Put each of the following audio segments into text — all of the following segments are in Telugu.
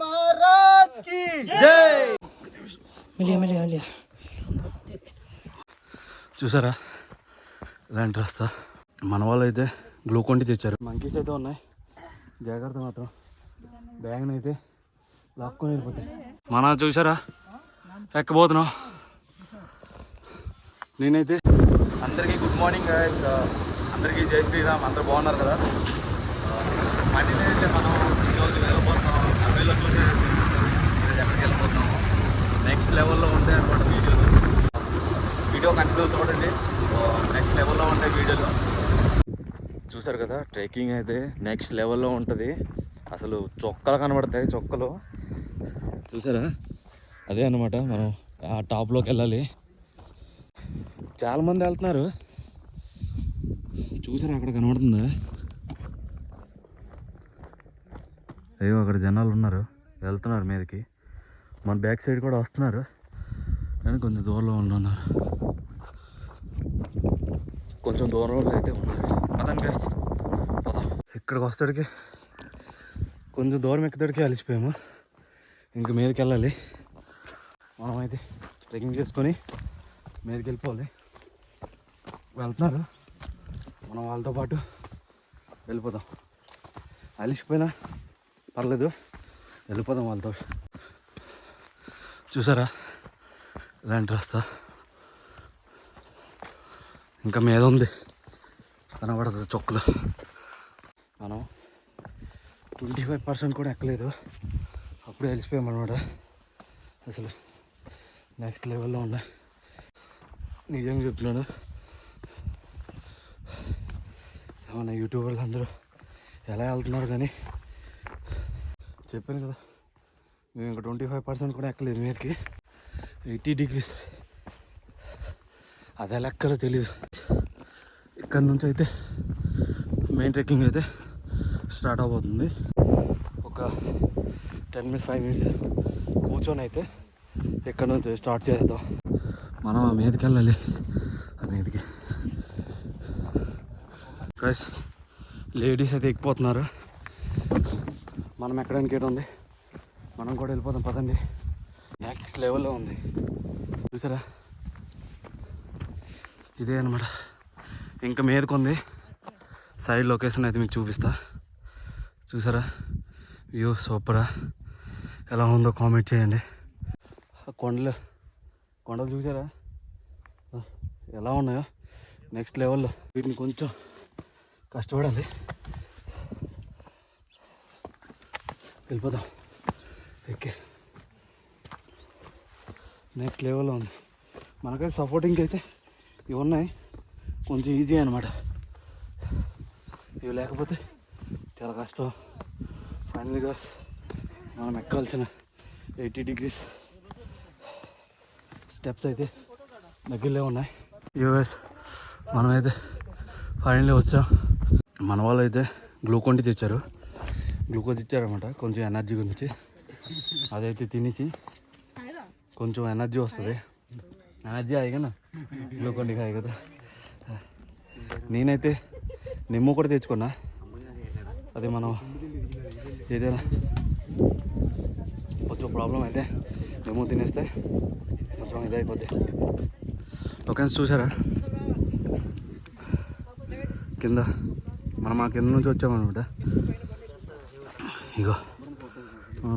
మహారాజ్కి మెల్లిగా మెల్లిగా మెల్లిగా చూసారా? ఇలాంటి రాస్తా. మన వాళ్ళు అయితే గ్లూకోండి తెచ్చారు. మంకీస్ అయితే ఉన్నాయి. జాగ్రత్త మాత్రం. బ్యాగ్ని అయితే లాక్కొని వెళ్ళిపోతాయి. మన చూసారా? ఎక్కబోతున్నాం? నేనైతే అందరికీ గుడ్ మార్నింగ్ గాయస్ అందరికీ జై శ్రీరామ్. అందరూ బాగున్నారు కదా? మళ్ళీ అయితే మనం ఈరోజు వెళ్ళిపోతున్నాం అడవిలో చూసే ఈరోజు ఎక్కడికి వెళ్ళిపోతున్నాము నెక్స్ట్ లెవెల్లో ఉంటాయి అనమాట వీడియోలు. వీడియో కంటిన్యూ చూడండి. నెక్స్ట్ లెవెల్లో ఉంటాయి వీడియోలు. చూసారు కదా ట్రెక్కింగ్ అయితే నెక్స్ట్ లెవెల్లో ఉంటుంది. అసలు చొక్కలు కనబడతాయి చొక్కలు. చూసారా? అదే అనమాట మనం ఆ టాప్లోకి వెళ్ళాలి. చాలామంది వెళ్తున్నారు. చూసారా అక్కడ కనబడుతుందా? అయ్యో అక్కడ జనాలు ఉన్నారు. వెళ్తున్నారు మీదకి. మన బ్యాక్ సైడ్ కూడా వస్తున్నారు. కానీ కొంచెం దూరంలో ఉన్నారు. కొంచెం దూరంలో అయితే ఉన్నారు. పదండి బెస్ట్ ఇక్కడికి వస్తాడికి కొంచెం దూరం ఎక్కడికి అలిసిపోయాము. ఇంక మీదకి వెళ్ళాలి. మనమైతే ట్రెక్కింగ్ చేసుకొని మీదకి వెళ్ళిపోవాలి. వెళ్తున్నారు. మనం వాళ్ళతో పాటు వెళ్ళిపోదాం. అలిసిపోయినా పర్లేదు. వెళ్ళిపోదాం వాళ్ళతో. చూసారా? ఇలాంటి రాస్తా. ఇంకా మీద ఉంది. కనబడుతుంది చొక్కలు మనం ట్వంటీ ఫైవ్ పర్సెంట్ కూడా ఎక్కలేదు. అప్పుడే వెళ్ళిపోయాం అనమాట అసలు నెక్స్ట్ లెవెల్లో ఉన్నా నిజంగా చెప్తున్నాను. ఏమన్నా యూట్యూబర్లు అందరూ ఎలా వెళ్తున్నారు కానీ? చెప్పాను కదా. మేము ఇంకా ట్వంటీ ఫైవ్ పర్సెంట్ కూడా ఎక్కలేదు మీదకి. ఎయిటీ డిగ్రీస్ అది ఎలా ఎక్కలో తెలీదు. ఇక్కడ నుంచి అయితే మెయిన్ ట్రెక్కింగ్ అయితే స్టార్ట్ అవబోతుంది. ఒక టెన్ మినిట్స్ ఫైవ్ మినిట్స్ కూర్చొని అయితే ఇక్కడ నుంచి స్టార్ట్ చేద్దాం. మనం ఆ మీదకి వెళ్ళాలి. ఆ మీదకి. గైస్ లేడీస్ అయితే ఎక్కిపోతున్నారు. మనం ఎక్కడానికి ఏడు ఉంది మనం కూడా వెళ్ళిపోదాం పదండి. నెక్స్ట్ లెవెల్లో ఉంది. చూసారా? ఇదే అనమాట ఇంకా మీదకు ఉంది సైడ్ లొకేషన్ అయితే మీకు చూపిస్తా. చూసారా? వ్యూ సూపరా ఎలా ఉందో కామెంట్ చేయండి. ఆ కొండలు కొండలు చూసారా? ఎలా ఉన్నాయో? నెక్స్ట్ లెవెల్లో వీటిని కొంచెం కష్టపడాలి. వెళ్ళిపోదాం. ఓకే. నెక్స్ట్ లెవెల్లో ఉంది. మనకైతే సపోర్టింగ్ అయితే ఇవి ఉన్నాయి కొంచెం ఈజీ అనమాట ఇవి లేకపోతే చాలా కష్టం. ఫైనల్గా మనం ఎక్కాల్సిన ఎయిటీ డిగ్రీస్ స్టెప్స్ అయితే దగ్గరలో ఉన్నాయి. యూఎస్ మనమైతే ఫైనల్లీ వచ్చాం. మన వాళ్ళు అయితే గ్లూకోండి తెచ్చారు. గ్లూకోజ్ ఇచ్చారనమాట కొంచెం ఎనర్జీ గురించి. అదైతే తినేసి కొంచెం ఎనర్జీ వస్తుంది. ఎనర్జీ అయ్యగా గ్లూకోండి కాయ కదా. నేనైతే నిమ్ము కూడా తెచ్చుకున్నా. అది మనం ఏదైనా కొంచెం ప్రాబ్లం అయితే నిమ్ము తినేస్తే కొంచెం ఇదైపోద్ది. ఓకే చూసారా? కింద మనం ఆ కింద నుంచి వచ్చామన్నమాట. ఇగో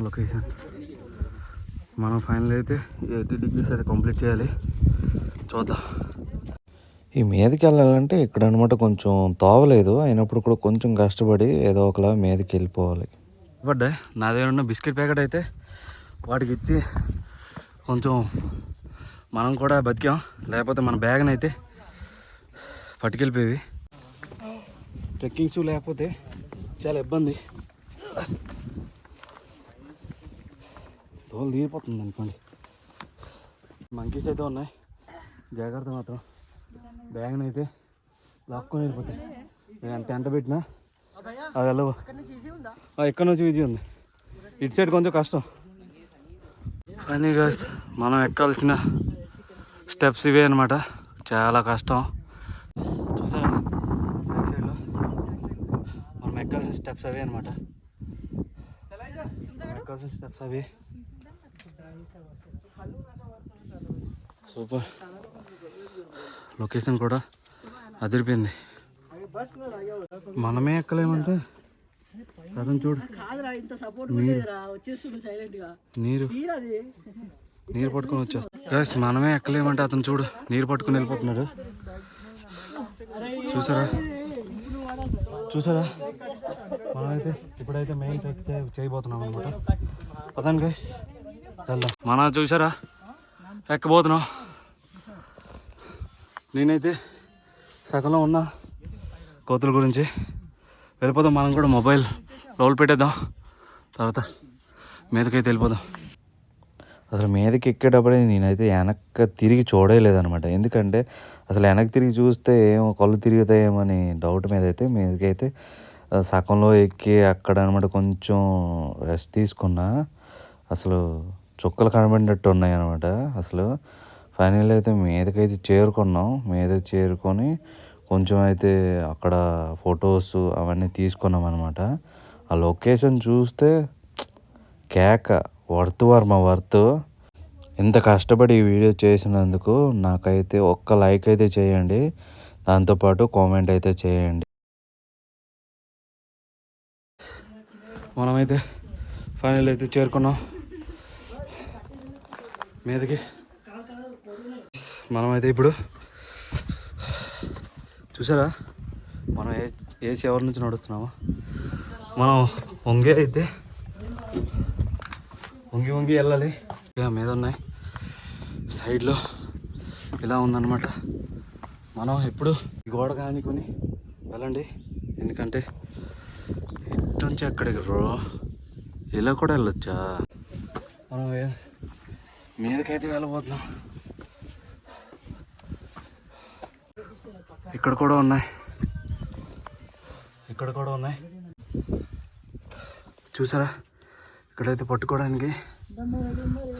లొకేషన్ మనం ఫైనల్ అయితే ఎయిటీ డిగ్రీస్ అయితే కంప్లీట్ చేయాలి. చూద్దాం. ఈ మీదకి వెళ్ళాలంటే ఇక్కడ అనమాట కొంచెం తోవలేదు. అయినప్పుడు కూడా కొంచెం కష్టపడి ఏదో ఒకలా మీదకి వెళ్ళిపోవాలి. పడ్డాయి. నా దగ్గర ఉన్న బిస్కెట్ ప్యాకెట్ అయితే వాటికి ఇచ్చి కొంచెం మనం కూడా బతికాం. లేకపోతే మన బ్యాగ్ని అయితే పట్టుకెళ్ళిపోయేవి. ట్రెక్కింగ్ షూ లేకపోతే చాలా ఇబ్బంది. తోలు తీరిపోతుంది అనుకోండి. మంకీస్ అయితే ఉన్నాయి. జాగ్రత్త మాత్రం. బ్యాగ్ని అయితే లాక్కొని వెళ్ళిపోతాయి నేను ఎంత ఎంట పెట్టినా. అది వెళ్ళవు ఎక్కడి నుంచి ఈజీ ఉంది. ఇటు సైడ్ కొంచెం కష్టం. కానీ guys, మనం ఎక్కాల్సిన స్టెప్స్ ఇవే అనమాట చాలా కష్టం. చూసారా? బ్యాక్ సైడ్లో మనం ఎక్కాల్సిన స్టెప్స్ అవే అనమాట ఎక్కాల్సిన స్టెప్స్ అవి. సూపర్. లొకేషన్ కూడా అదిరిపోయింది. మనమే ఎక్కలేమంటే? అతను చూడు. నీరు. నీరు. పట్టుకొని వచ్చేస్తా. గైస్ మనమే ఎక్కలేమంటే అతను చూడు నీరు పట్టుకొని వెళ్ళిపోతున్నాడు. చూసారా? చూసారా? మనమైతే ఇప్పుడైతే మెయిన్ చేయబోతున్నాం అనమాట పదండి గైస్ మన చూసారా ఎక్కబోతున్నాం నేనైతే సగంలో ఉన్న కోతుల గురించి వెళ్ళిపోదాం. మనం కూడా మొబైల్ రోల్ పెట్టేద్దాం. తర్వాత మీదకైతే వెళ్ళిపోదాం. అసలు మీదకి ఎక్కేటప్పుడే నేనైతే వెనక్కి తిరిగి చూడలేదనమాట ఎందుకంటే అసలు వెనక్కి తిరిగి చూస్తే ఏమో కళ్ళు తిరుగుతాయేమని డౌట్ మీద అయితే మీదకైతే సగంలో ఎక్కి అక్కడ అనమాట కొంచెం రెస్ట్ తీసుకున్నా అసలు చుక్కలు కనబడినట్టు ఉన్నాయి అనమాట అసలు ఫైనల్ అయితే మీదకైతే చేరుకున్నాం. మీద చేరుకొని కొంచెం అయితే అక్కడ ఫొటోస్ అవన్నీ తీసుకున్నాం అనమాట ఆ లొకేషన్ చూస్తే కేక వర్త్ వర్మ వర్త్. ఇంత కష్టపడి ఈ వీడియో చేసినందుకు నాకైతే ఒక్క లైక్ అయితే చేయండి. దాంతోపాటు కామెంట్ అయితే చేయండి. మనమైతే ఫైనల్ అయితే చేరుకున్నాం. మీదకి. మనమైతే ఇప్పుడు చూసారా? మనం ఏ ఏ చివరి నుంచి నడుస్తున్నామో? మనం వంగే అయితే వంగి వంగి వెళ్ళాలి. ఇక మీద ఉన్నాయి. సైడ్లో ఇలా ఉందన్నమాట. మనం ఎప్పుడు గోడ కానికొని వెళ్ళండి. ఎందుకంటే ఇటు నుంచి అక్కడికి రో? ఇలా కూడా వెళ్ళొచ్చా? మనం మీదకైతే వెళ్ళబోతున్నాం. ఇక్కడ కూడా ఉన్నాయి. ఇక్కడ కూడా ఉన్నాయి. చూసారా? ఇక్కడైతే పట్టుకోవడానికి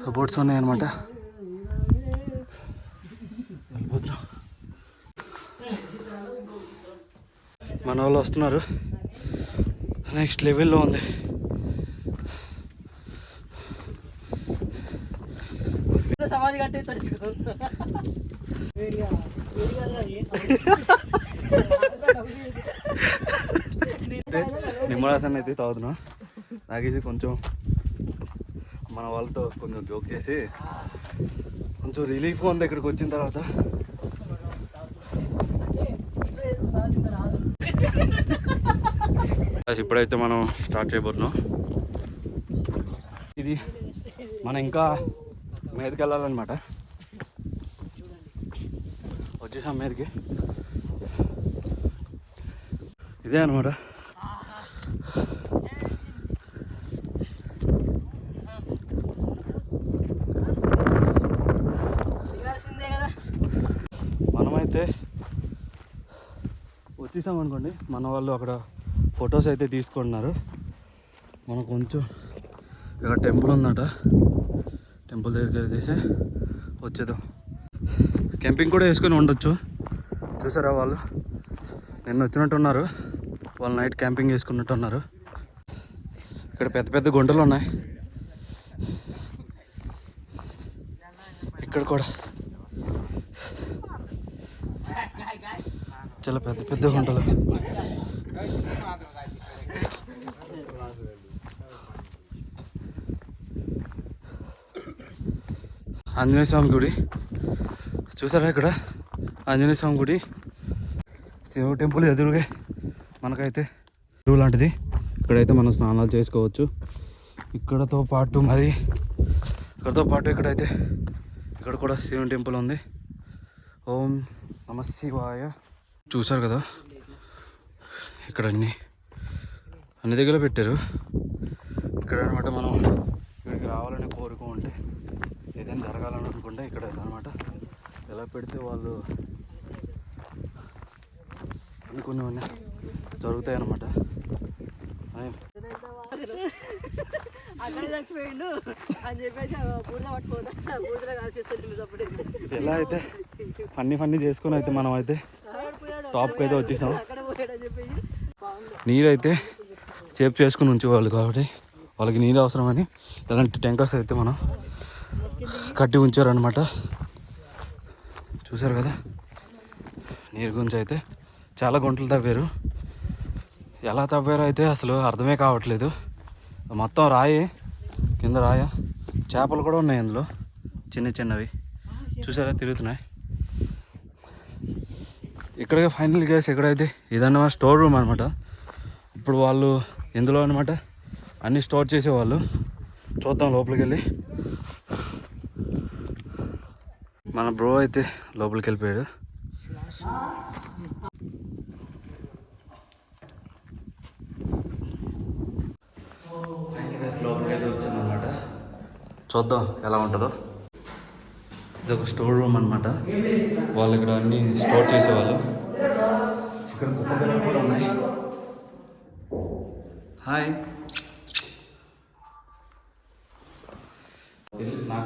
సపోర్ట్స్ ఉన్నాయన్నమాట. వెళ్ళిపోతున్నాం మన వాళ్ళు వస్తున్నారు. నెక్స్ట్ లెవెల్లో ఉంది. అది కట్టేస్తారు వేడిగా అయితే తాగుతున్నా. నాకేసి కొంచెం మన వాళ్ళతో కొంచెం జోక్ చేసి కొంచెం రిలీఫ్ ఉంది ఇక్కడికి వచ్చిన తర్వాత. ఇప్పుడైతే మనం స్టార్ట్ చేయబోతున్నాం. ఇది మనం ఇంకా మీదకి వెళ్ళాలన్నమాట వచ్చేసాం మీదకి. ఇదే అనమాట మనమైతే వచ్చేసాం అనుకోండి. మన వాళ్ళు అక్కడ ఫొటోస్ అయితే తీసుకుంటున్నారు. మనం కొంచెం ఇక్కడ టెంపుల్ ఉందట. టెంపుల్ దగ్గరికి వెళ్ళేసి వచ్చేద్దాం. క్యాంపింగ్ కూడా వేసుకొని ఉండొచ్చు. చూసారా వాళ్ళు? నిన్న వచ్చినట్టున్నారు. వాళ్ళు నైట్ క్యాంపింగ్ వేసుకున్నట్టున్నారు. ఇక్కడ పెద్ద పెద్ద గుంటలు ఉన్నాయి. ఇక్కడ కూడా. చాలా పెద్ద పెద్ద గుంటలు. ఆంజనేయ స్వామి గుడి. చూసారా ఇక్కడ? ఆంజనేయ స్వామి గుడి. శివ టెంపుల్ ఎదురుగా మనకైతే చెరువు లాంటిది. ఇక్కడైతే మనం స్నానాలు చేసుకోవచ్చు. ఇక్కడతో పాటు మరి ఇక్కడతో పాటు ఇక్కడైతే ఇక్కడ కూడా శివుని టెంపుల్ ఉంది. ఓం నమ శివాయ. చూసారు కదా? ఇక్కడ అన్ని అన్ని దగ్గర పెట్టారు. ఇక్కడ అనమాట మనం ఇక్కడికి రావాలని కోరిక ఉంటే ఏదైనా జరగాలని అనుకుంటే ఇక్కడ అనమాట ఎలా పెడితే వాళ్ళు అనుకున్నవన్నీ జరుగుతాయి అన్నమాట. అని అక్కడ చచ్చిపోయిండు. అని చెప్పేసి బూడిద పట్టుకోదా బూడిద కాల్చేస్తారు అప్పుడే. ఎలా అయితే? ఫన్నీ ఫన్నీ చేసుకొని అయితే మనం అయితే టాప్కి అయితే వచ్చేసాం. అక్కడ పోయాడు అని చెప్పేసి. బాగుంది నీరు అయితే చేపు చేసుకుని ఉంచేవాళ్ళు కాబట్టి వాళ్ళకి నీరు అవసరమని ఇలాంటి ట్యాంకర్స్ అయితే మనం కట్టి ఉంచారనమాట చూసారు కదా? నీరు గురించి అయితే చాలా గుంటలు తవ్వారు. ఎలా తవ్వారో అయితే అసలు అర్థమే కావట్లేదు. మొత్తం రాయి కింద రాయ చేపలు కూడా ఉన్నాయి అందులో చిన్న చిన్నవి. చూసారా? తిరుగుతున్నాయి. ఇక్కడ ఫైనల్ గ్యాస్ ఎక్కడైతే? ఇదన్నమాట స్టోర్ రూమ్ అనమాట ఇప్పుడు వాళ్ళు ఇందులో అనమాట అన్నీ స్టోర్ చేసేవాళ్ళు. చూద్దాం లోపలికి వెళ్ళి మన బ్రో అయితే లోపలికి వెళ్ళిపోయాడు. లోపలికి అయితే వచ్చిందనమాట చూద్దాం ఎలా ఉంటుందో. ఇది ఒక స్టోర్ రూమ్ అనమాట వాళ్ళు ఇక్కడ అన్ని స్టోర్ చేసేవాళ్ళు. ఇక్కడ పిల్లలు కూడా ఉన్నాయి. హాయ్.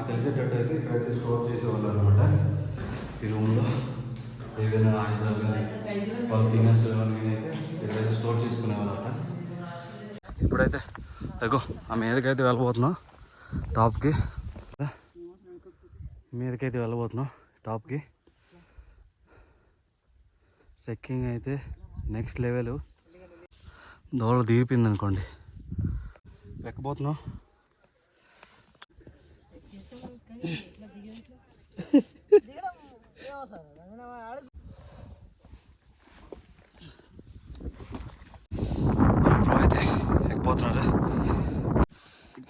నాకు తెలిసేటట్టు అయితే ఇక్కడైతే స్టోర్ చేసేవాళ్ళు అనమాట ఈ రూమ్లో ఏవైనా ఆయుధాలు కానీ వాళ్ళు తినేసి అయితే ఇక్కడైతే స్టోర్ చేసుకునేవాళ్ళు అనమాట ఇప్పుడైతే ఎగో ఆ మీదకైతే వెళ్ళబోతున్నాం టాప్కి. మీదకైతే వెళ్ళబోతున్నాం టాప్కి. ట్రెక్కింగ్ అయితే నెక్స్ట్ లెవెల్. దోడ దిగిపోయింది అనుకోండి. ఎక్కబోతున్నాం బ్రో అయితే ఎక్కబోతున్నారా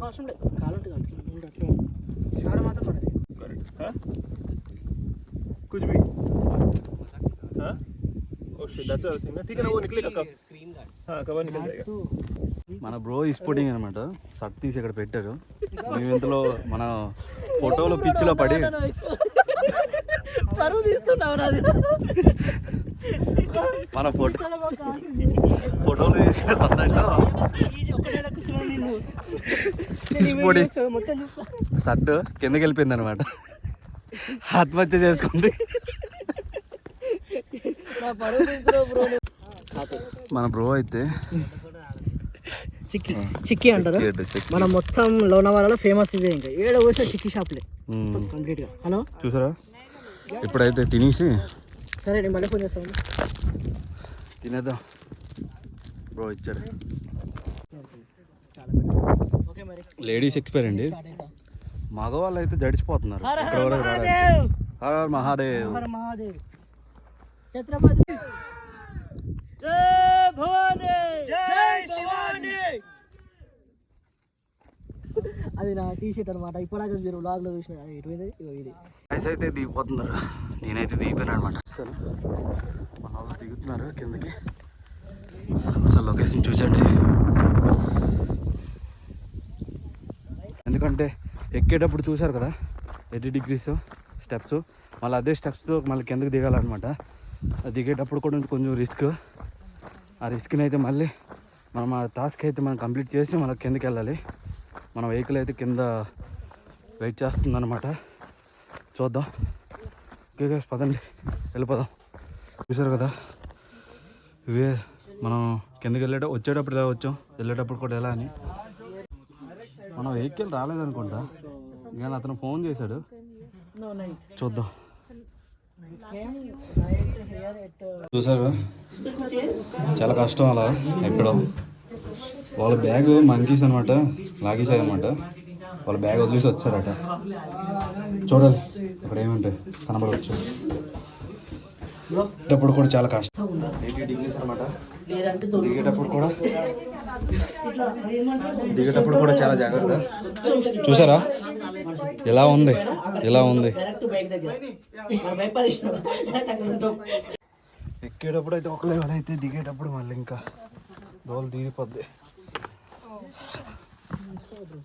బాగా అవసరం లేదు కాలు ఉంటుంది అట్లా అట్లా షాడ మాత్రం పడదు कुछ भी हाँ oh shit that's what I ठीक है ना वो निकलेगा कब हाँ कवर निकल जाएगा మన బ్రో స్పోర్టింగ్ అనమాట షర్ట్ తీసి ఇక్కడ పెట్టారు మేము ఇంతలో మన ఫోటోలో పిచ్చిలో పడి పరువు తీస్తున్నావు నాది మన ఫోటో ఫోటోలు తీసుకునే సందట్లో చూస్తా షర్ట్ కిందకి వెళ్ళిపోయింది అనమాట ఆత్మహత్య చేసుకుంది మన బ్రో అయితే చిక్కి చిక్కి అంటారు. మన మొత్తం లోనవాడలో ఫేమస్ ఇదే ఇంకా. ఏడ పోసే చిక్కి షాప్లే మ్మ్. కంప్లీట్గా. హలో? చూసారా? ఇప్పుడైతే తినేసి సరే నేను మళ్ళీ ఫోన్ చేస్తాను. తినేద్దాం. బ్రో ఇచ్చాడు. ఓకే మరి లేడీస్ ఎక్కిపోయారండి. మగవాళ్ళు అయితే జడిచిపోతున్నారు. హర హర. మహాదేవ్! ఛత్రపతి! జై భవానీ! జై శివాని అది నా టీ షర్ట్ అనమాట ఇప్పటిదాకా మీరు vlog లో చూసిన ఇటు ఇగో ఇది ఐస్ అయితే దిగిపోతున్నారు. నేనైతే దిగిపోయాను అనమాట అసలు మన వాళ్ళు దిగుతున్నారు కిందకి. అసలు లొకేషన్ చూసండి ఎందుకంటే ఎక్కేటప్పుడు చూసారు కదా ఎయిటీ డిగ్రీస్ స్టెప్స్. మళ్ళీ అదే స్టెప్స్తో మళ్ళీ కిందకి దిగాలన్నమాట. అది దిగేటప్పుడు కూడా కొంచెం రిస్క్. ఆ రిస్క్ని అయితే మళ్ళీ మనం ఆ టాస్క్ అయితే మనం కంప్లీట్ చేసి మనం కిందకి వెళ్ళాలి. మన వెహికల్ అయితే కింద వెయిట్ చేస్తుందన్నమాట. చూద్దాం. ఓకే పదండి. వెళ్ళిపోదాం. చూసారు కదా? ఇవే మనం కిందకి వెళ్ళేట వచ్చేటప్పుడు ఎలా వచ్చాం? వెళ్ళేటప్పుడు కూడా ఎలా అని. మనం వెహికల్ రాలేదనుకుంటా. కానీ అతను ఫోన్ చేశాడు. చూద్దాం. చూసారు చాలా కష్టం అలా ఎక్కడం. వాళ్ళ బ్యాగ్ మంకీస్ అనమాట లాగేసాయి అనమాట వాళ్ళ బ్యాగ్ వదిలేసి వచ్చారట. చూడాలి ఇక్కడ ఏమంటే కనబడవచ్చు. దిగేటప్పుడు కూడా చాలా కష్టం. ఎయిటీ డిగ్రీస్ అనమాట దిగేటప్పుడు కూడా దిగేటప్పుడు కూడా చాలా జాగ్రత్త. చూసారా? ఎలా ఉంది? ఎలా ఉంది? ఎక్కేటప్పుడు అయితే ఒకలే అయితే దిగేటప్పుడు మళ్ళీ ఇంకా దోలు తీరిపోద్ది.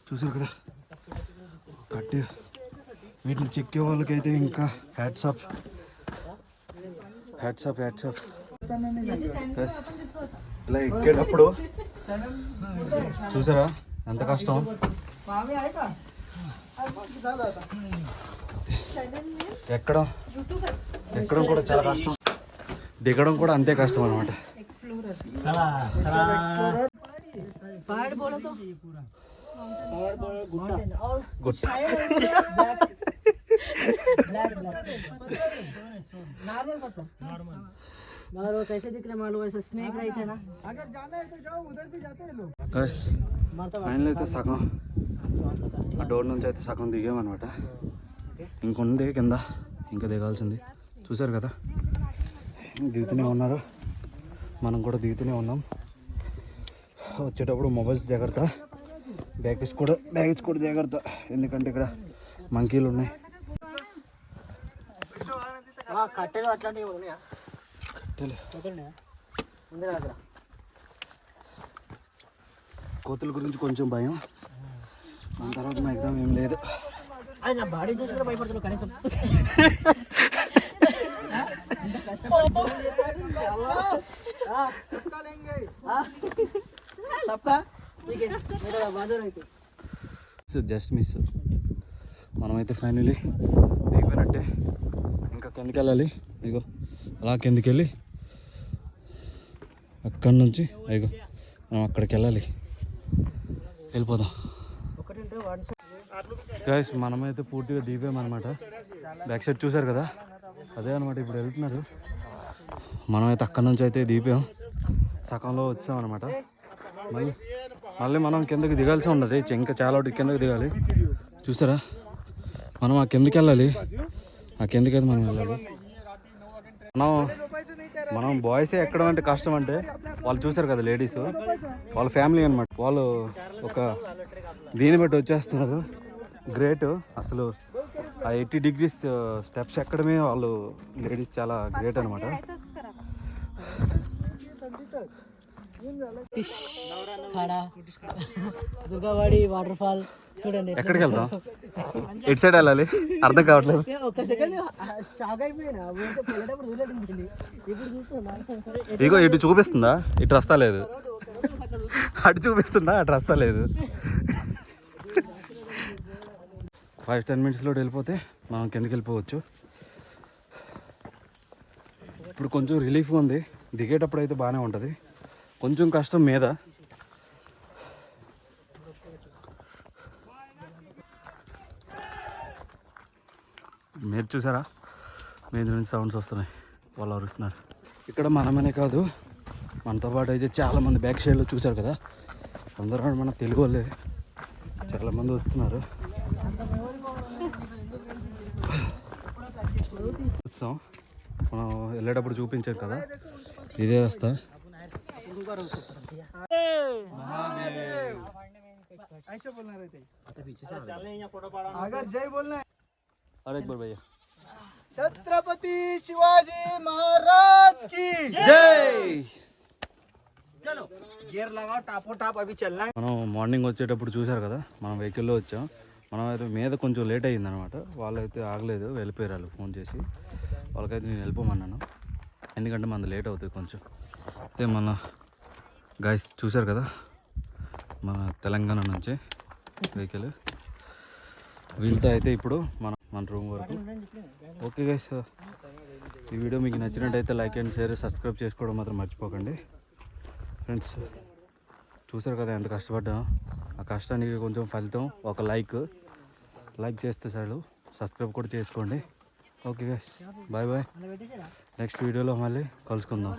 చూసారు కదా? కట్టి వీటిని చెక్కే వాళ్ళకైతే ఇంకా hats off hats hats off hats plus ఇలా ఎక్కేటప్పుడు చూసారా? ఎంత కష్టం? ఎక్కడ? ఎక్కడం కూడా చాలా కష్టం. దిగడం కూడా అంతే కష్టం అనమాట గుట్ట. और गुट्टा। ब्लैक ब्लैक नॉर्मल पत्थर नॉर्मल मगर वो कैसे दिख रहे मालूम ऐसे स्नेक रही थे ना अगर जाना है तो जाओ उधर भी जाते हैं लोग मरता ఫైనల్ అయితే సగం ఆ డోర్ నుంచి అయితే సగం దిగామన్నమాట ఇంకొంది కింద ఇంకా దిగాల్సింది చూసారు కదా దిగుతూనే ఉన్నారు మనం కూడా దిగుతూనే ఉన్నాం వచ్చేటప్పుడు మొబైల్స్ జాగ్రత్త బ్యాగేజ్ కూడా బ్యాగేజ్ కూడా జాగ్రత్త ఎందుకంటే ఇక్కడ మంకీలు ఉన్నాయి కట్టెలు అట్లాంటివి ఉన్నాయా? కట్టెలు. ఉన్నాయా ఉంది దగ్గర కోతుల గురించి కొంచెం భయం. దాని తర్వాత మా ఎగ్జామ్ ఏం లేదు. అది నా బాడీ చూసి కూడా భయపడుతున్నావు కనీసం. జస్ట్ మిస్ మనమైతే ఫైనలీ దిగిపోయినట్టే. కిందకి వెళ్ళాలి ఇగో అలా కిందకి వెళ్ళి అక్కడి నుంచి అయ్యో మనం అక్కడికి వెళ్ళాలి వెళ్ళిపోదాం. గాయస్ గైస్ మనమైతే పూర్తిగా దిగిపోయామన్నమాట. బ్యాక్ సైడ్ చూసారు కదా? అదే అనమాట ఇప్పుడు వెళ్తున్నారు. మనమైతే అక్కడి నుంచి అయితే దిగిపోయాం. సగంలో వచ్చాం అనమాట మళ్ళీ మళ్ళీ మనం కిందకి దిగాల్సి ఉండదు ఇంకా చాలా ఒకటి కిందకి దిగాలి. చూసారా? మనం ఆ కిందకి వెళ్ళాలి ఆ మనం వెళ్ళాలి? మనం మనం బాయ్స్ ఎక్కడం అంటే కష్టం అంటే వాళ్ళు చూసారు కదా లేడీస్ వాళ్ళ ఫ్యామిలీ అనమాట వాళ్ళు ఒక దీన్ని బట్టి వచ్చేస్తున్నారు. గ్రేట్ అసలు ఆ ఎయిటీ డిగ్రీస్ స్టెప్స్ uh, ఎక్కడమే వాళ్ళు లేడీస్ చాలా గ్రేట్ అనమాట దుర్గావాడి వాటర్ ఫాల్ చూడండి ఎక్కడికి వెళ్తాం ఎటు సైడ్ వెళ్ళాలి? అర్థం కావట్లేదు. ఏ, ఒక్క సెకండ్ షాక్ అయిపోయినా. ఇప్పుడు ఇగో ఇటు చూపిస్తుందా? ఇటు రస్తా లేదు. అటు చూపిస్తుందా? అటు రస్తా లేదు. ఫైవ్ టెన్ మినిట్స్లో వెళ్ళిపోతే మనం కిందకి వెళ్ళిపోవచ్చు. ఇప్పుడు కొంచెం రిలీఫ్గా ఉంది. దిగేటప్పుడు అయితే బాగానే ఉంటుంది. కొంచెం కష్టం మీద. మీరు చూసారా? మీద నుంచి సౌండ్స్ వస్తున్నాయి. వాళ్ళు అరుస్తున్నారు. ఇక్కడ మనమనే కాదు మనతో పాటు అయితే చాలామంది బ్యాక్ సైడ్లో చూశారు కదా. అందరూ మన తెలుగు వాళ్ళే. చాలామంది వస్తున్నారు. వస్తాం మనం వెళ్ళేటప్పుడు చూపించాం కదా. ఇదే వస్తా. अगर जय बोलना है अरे एक बार भैया छत्रपति शिवाजी महाराज की जय चलो गियर लगाओ टापो टाप अभी चलना है మనం మార్నింగ్ వచ్చేటప్పుడు చూశారు కదా మనం వెహికల్లో వచ్చాం మనం అయితే మీద కొంచెం లేట్ అయ్యింది అనమాట వాళ్ళైతే ఆగలేదు వెళ్ళిపోయారు వాళ్ళు ఫోన్ చేసి వాళ్ళకైతే నేను వెళ్ళిపోమన్నాను ఎందుకంటే మనది లేట్ అవుతుంది కొంచెం అయితే మన గాయస్ చూశారు కదా? మన తెలంగాణ నుంచి వెహికల్ వీళ్ళతో అయితే ఇప్పుడు మన మన రూమ్ వరకు. ఓకే గైస్ ఈ వీడియో మీకు నచ్చినట్టయితే లైక్ అండ్ షేర్ సబ్స్క్రైబ్ చేసుకోవడం మాత్రం మర్చిపోకండి. ఫ్రెండ్స్ చూసారు కదా ఎంత కష్టపడ్డాం? ఆ కష్టానికి కొంచెం ఫలితం ఒక లైక్ లైక్ చేస్తే చాలు. సబ్స్క్రైబ్ కూడా చేసుకోండి. Okay guys bye bye next వీడియోలో మళ్ళీ కలుసుకుందాం.